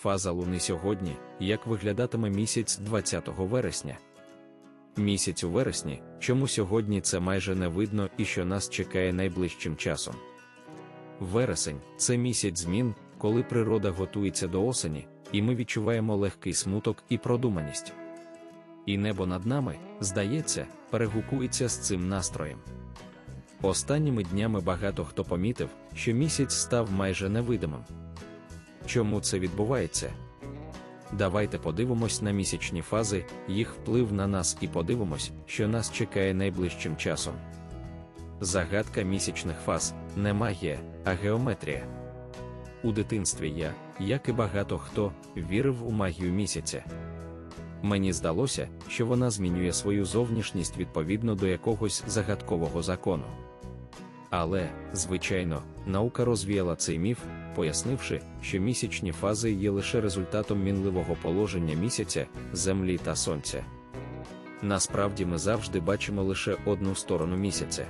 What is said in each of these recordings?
Фаза Луни сьогодні, як виглядатиме місяць 20 вересня. Місяць у вересні, чому сьогодні це майже не видно і що нас чекає найближчим часом. Вересень це місяць змін, коли природа готується до осені, і ми відчуваємо легкий смуток і продуманість. І небо над нами, здається, перегукується з цим настроєм. Останніми днями багато хто помітив, що місяць став майже невидимим. Чому це відбувається? Давайте подивимось на місячні фази, їх вплив на нас і подивимось, що нас чекає найближчим часом. Загадка місячних фаз не магія, а геометрія. У дитинстві я, як і багато хто, вірив у магію місяця. Мені здалося, що вона змінює свою зовнішність відповідно до якогось загадкового закону. Але, звичайно, наука розвіяла цей міф, пояснивши, що місячні фази є лише результатом мінливого положення місяця, землі та сонця. Насправді ми завжди бачимо лише одну сторону місяця.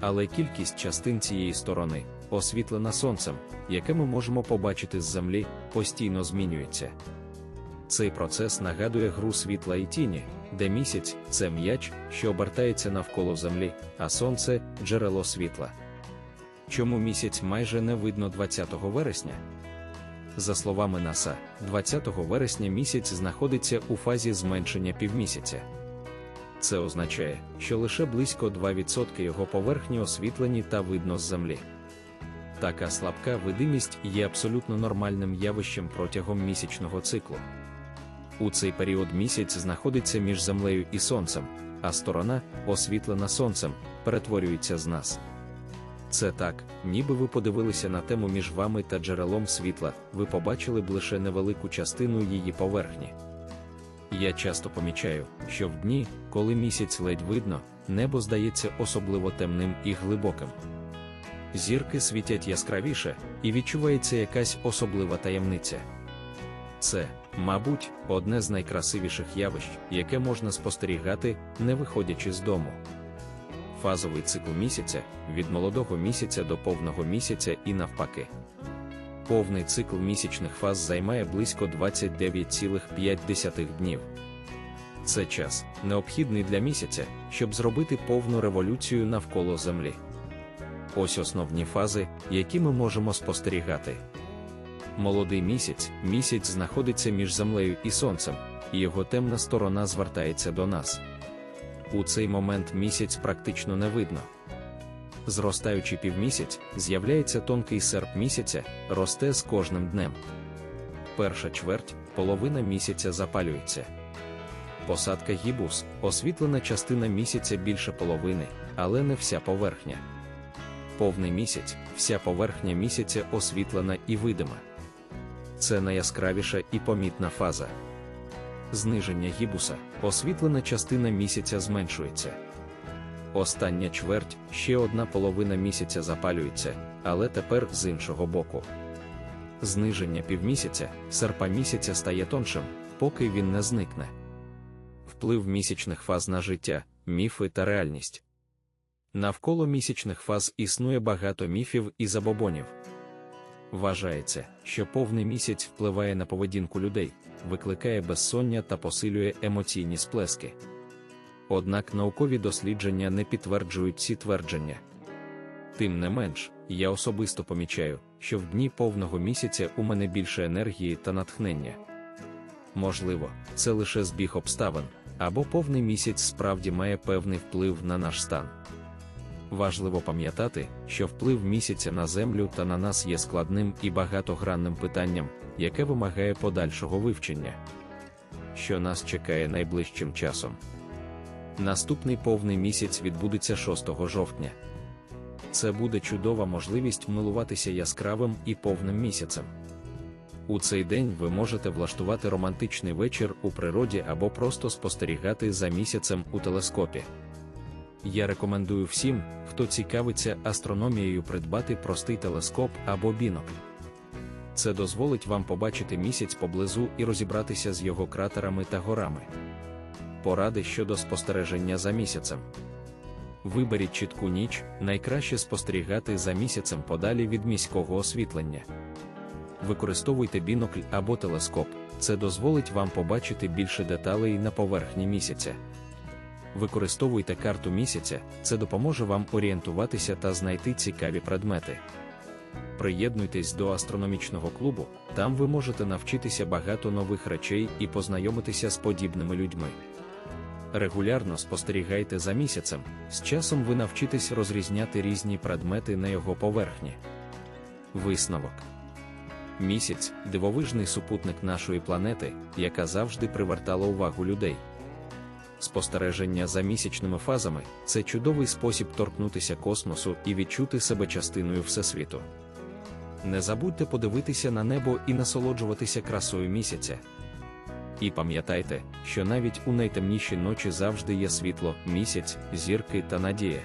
Але кількість частин цієї сторони, освітлена сонцем, яке ми можемо побачити з землі, постійно змінюється. Цей процес нагадує гру світла і тіні, де місяць це м'яч, що обертається навколо землі, а сонце джерело світла. Чому місяць майже не видно 20 вересня? За словами НАСА, 20 вересня місяць знаходиться у фазі зменшення півмісяця. Це означає, що лише близько 2% його поверхні освітлені та видно з землі. Така слабка видимість є абсолютно нормальним явищем протягом місячного циклу. У цей період місяць знаходиться між землею і сонцем, а сторона, освітлена сонцем, перетворюється з нас. Це так, ніби ви подивилися на тему між вами та джерелом світла, ви побачили б лише невелику частину її поверхні. Я часто помічаю, що в дні, коли місяць ледь видно, небо здається особливо темним і глибоким. Зірки світять яскравіше, і відчувається якась особлива таємниця. Це, мабуть, одне з найкрасивіших явищ, яке можна спостерігати, не виходячи з дому. Фазовий цикл місяця від молодого місяця до повного місяця і навпаки. Повний цикл місячних фаз займає близько 29,5 днів. Це час, необхідний для місяця, щоб зробити повну революцію навколо Землі. Ось основні фази, які ми можемо спостерігати. Молодий місяць місяць знаходиться між землею і сонцем, і його темна сторона звертається до нас. У цей момент місяць практично не видно. Зростаючи півмісяць, з'являється тонкий серп місяця, росте з кожним днем. Перша чверть, половина місяця запалюється. Посадка гібус, освітлена частина місяця більше половини, але не вся поверхня. Повний місяць, вся поверхня місяця освітлена і видима. Це найяскравіша і помітна фаза. Зниження гібуса, освітлена частина місяця зменшується. Остання чверть, ще одна половина місяця запалюється, але тепер з іншого боку. Зниження півмісяця, серпа місяця стає тоншим, поки він не зникне. Вплив місячних фаз на життя, міфи та реальність. Навколо місячних фаз існує багато міфів і забобонів. Вважається, що повний місяць впливає на поведінку людей, викликає безсоння та посилює емоційні сплески. Однак наукові дослідження не підтверджують ці твердження. Тим не менш, я особисто помічаю, що в дні повного місяця у мене більше енергії та натхнення. Можливо, це лише збіг обставин, або повний місяць справді має певний вплив на наш стан. Важливо пам'ятати, що вплив місяця на землю та на нас є складним і багатогранним питанням, яке вимагає подальшого вивчення. Що нас чекає найближчим часом. Наступний повний місяць відбудеться 6 жовтня. Це буде чудова можливість милуватися яскравим і повним місяцем. У цей день ви можете влаштувати романтичний вечір у природі або просто спостерігати за місяцем у телескопі. Я рекомендую всім, хто цікавиться астрономією, придбати простий телескоп або бінокль. Це дозволить вам побачити місяць поблизу і розібратися з його кратерами та горами. Поради щодо спостереження за місяцем. Виберіть чітку ніч, найкраще спостерігати за місяцем подалі від міського освітлення. Використовуйте бінокль або телескоп, це дозволить вам побачити більше деталей на поверхні місяця. Використовуйте карту місяця, це допоможе вам орієнтуватися та знайти цікаві предмети. Приєднуйтесь до астрономічного клубу, там ви можете навчитися багато нових речей і познайомитися з подібними людьми. Регулярно спостерігайте за місяцем, з часом ви навчитесь розрізняти різні предмети на його поверхні. Висновок Місяць дивовижний супутник нашої планети, яка завжди привертала увагу людей. Спостереження за місячними фазами це чудовий спосіб торкнутися космосу і відчути себе частиною Всесвіту. Не забудьте подивитися на небо і насолоджуватися красою місяця. І пам'ятайте, що навіть у найтемніші ночі завжди є світло, місяць, зірки та надія.